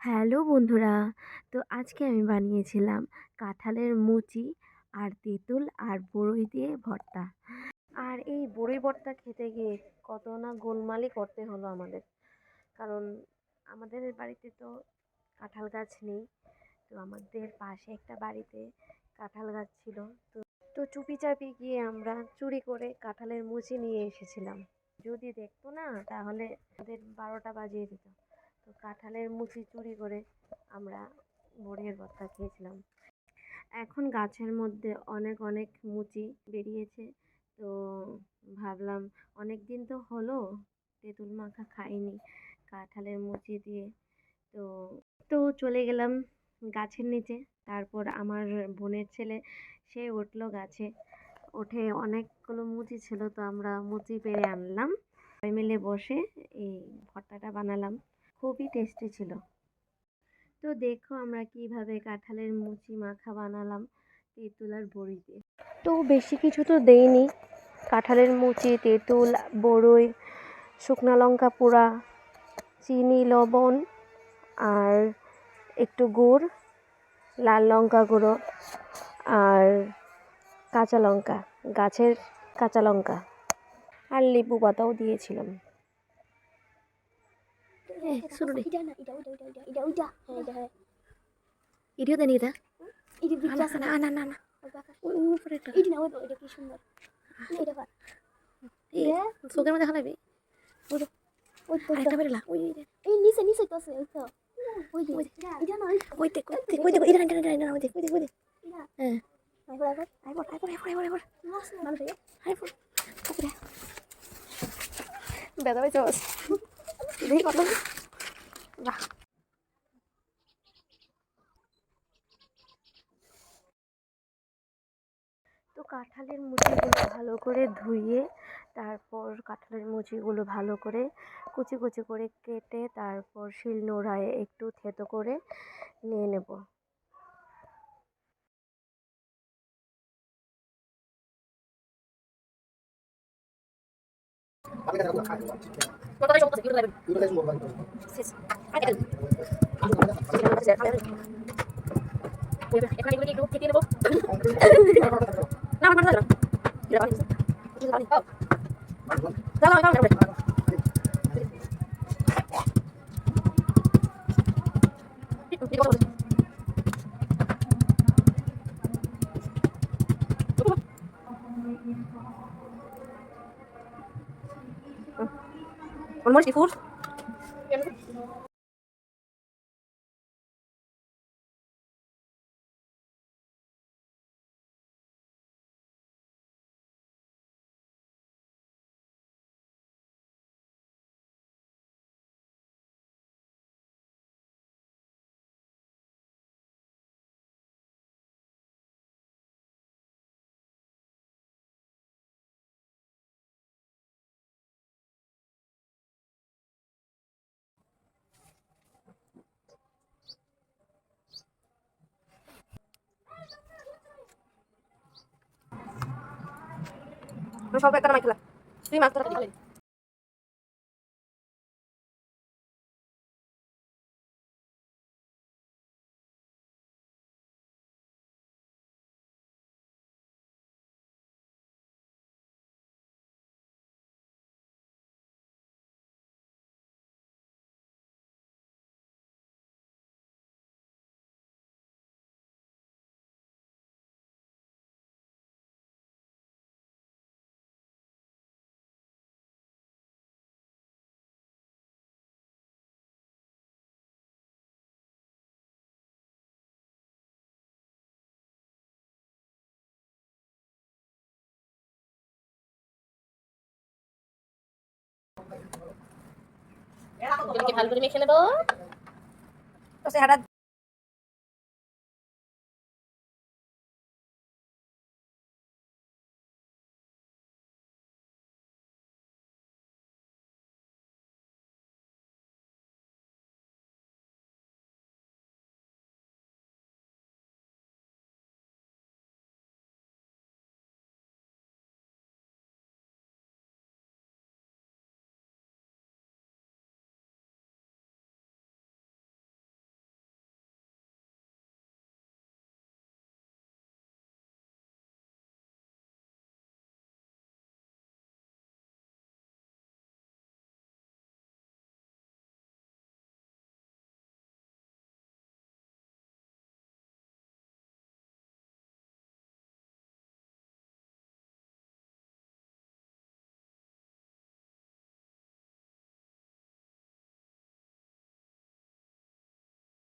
Hello বন্ধুরা, তো আজকে আমি বানিয়েছিলাম কাঁঠালের মুচি আর তেঁতুল আর বড়ই দিয়ে ভর্তা। আর এই বড়ই ভর্তা খেতে গিয়ে কত না গোলমালই করতে হলো আমাদের। কারণ আমাদের বাড়িতে তো কাঁঠাল গাছ নেই, তো আমাদের পাশে একটা বাড়িতে কাঁঠাল গাছ ছিল। তো তো চুপি চাপি গিয়ে আমরা চুরি করে কাঁঠালের মুচি নিয়ে এসেছিলাম। যদি দেখতো না, তাহলে আমাদের বারোটা বাজিয়ে দিত। তো কাঁঠালের মুচি চুরি করে আমরা বড়ির ভর্তা খেয়েছিলাম। এখন গাছের মধ্যে অনেক অনেক মুচি বেরিয়েছে। তো ভাবলাম অনেক দিন তো হলো তেঁতুল মাখা খাইনি কাঁঠালের মুচি দিয়ে। তো তো চলে গেলাম গাছের নিচে। তারপর আমার বোনের ছেলে, সে উঠল গাছে। উঠে অনেকগুলো মুচি ছিল, তো আমরা মুচি পেরে আনলাম। মিলে বসে এই ভর্তাটা বানালাম। খুবই টেস্টি ছিল। তো দেখো আমরা কীভাবে কাঁঠালের মুচি মাখা বানালাম তেঁতুল আর বড়ি দিয়ে। তো বেশি কিছু তো দেইনি। কাঁঠালের মুচি, তেঁতুল, বড়ই, শুকনো লঙ্কা পোড়া চিনি, লবণ আর একটু গুড়, লাল লঙ্কা গুঁড়ো আর কাঁচা লঙ্কা, গাছের কাঁচা লঙ্কা আর লেবু পাতাও দিয়েছিলাম। শুরু রে এটা না এটা ওইটা ওইটা ওইটা এটা ওইটা হ্যাঁ এটা হ্যাঁ ইডিও দেনি এটা এটা না বিচ্ছা না না না না ওই উপরে একটা এটা না ওই এটা কি সুন্দর না, এটা এই চোখের মধ্যে হালাবি ওই আরেকটা বেরোলা এই নিচে নিচে তো আছে ওই তো ওই তো এটা না ওই দেখ ওই দেখ ওই দেখ এটা এটা এটা ওই দেখ ওই দেখ ওই দেখ হ্যাঁ না বেচো দেখি কত তো কাঁঠালের মুচিগুলো ভালো করে ধুয়ে তারপর কাঁঠালের মুচিগুলো ভালো করে কুচি কুচি করে কেটে তারপর শিল নোড়ায় একটু থেতো করে নিয়ে নেব। One more seafood. সব একটা নামাই খেলা তুই মাছ ধরা ভালো করে মেখে নেব তো? সে